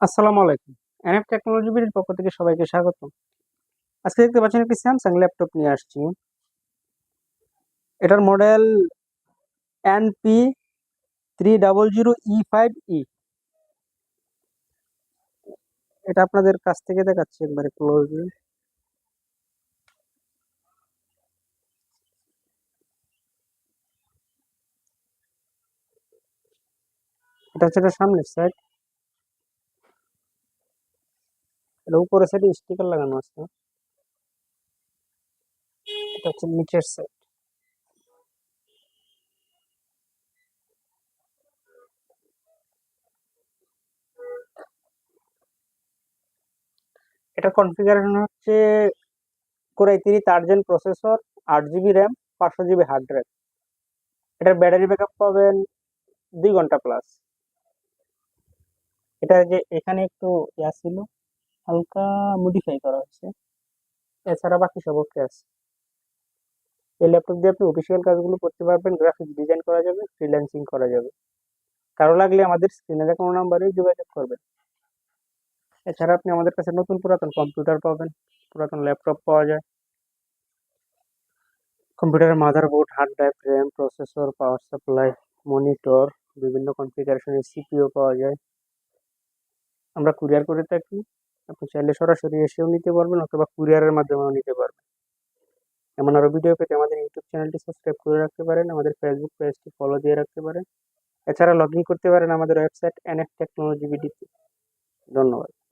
আসসালামু আলাইকুম। NF technology বিডির পক্ষ থেকে সবাইকে স্বাগত আজকে দেখতে পাচ্ছেন একটি স্যামসাং ল্যাপটপ নিয়ে আসছি। এটার model NP three double zero E five E এটা আপনাদের কাছ থেকে দেখাচ্ছি একবারে ক্লোজলি এটা হচ্ছে সামনের সাইড এটা উপরের সাইডে স্টিকার লাগানো আছে। এটা হচ্ছে নিচের সাইড এটা কনফিগারেশন হচ্ছে core i three third gen processor আট জিবি র্যাম পাঁচশো জিবি হার্ড ড্রাইভ এটার ব্যাটারি ব্যাকআপ পাবেন দুই ঘণ্টা প্লাস এটা যে এখানে একটু ইয়া ছিল। হালকা মডিফাই করা হয়েছে। এছাড়া বাকি সব ওকে আছে। এই ল্যাপটপ দিয়ে আপনি অফিসিয়াল কাজগুলো করতে পারবেন গ্রাফিক্স ডিজাইন করা যাবে ফ্রিল্যান্সিং করা যাবে। কারও লাগলে আমাদের স্ক্রিনে দেখানো নাম্বারে যোগাযোগ করবেন। এছাড়া আপনি আমাদের কাছে নতুন পুরাতন কম্পিউটার পাবেন, পুরাতন ল্যাপটপ পাওয়া যায়। কম্পিউটারের motherboard hard drive RAM processor power supply monitor বিভিন্ন কনফিগারেশনের সিপিও পাওয়া যায়। আমরা কুরিয়ার করে থাকি। আপনি চাইলে সরাসরি এসেও নিতে পারবেন অথবা কুরিয়ারের মাধ্যমেও নিতে পারবেন। এমন আরও ভিডিও পেতে আমাদের ইউটিউব চ্যানেলটি সাবস্ক্রাইব করে রাখতে পারেন, আমাদের ফেসবুক পেজটি ফলো দিয়ে রাখতে পারেন। এছাড়া লগ ইন করতে পারেন আমাদের ওয়েবসাইট এনএফ টেকনোলজি বিডিতে ধন্যবাদ।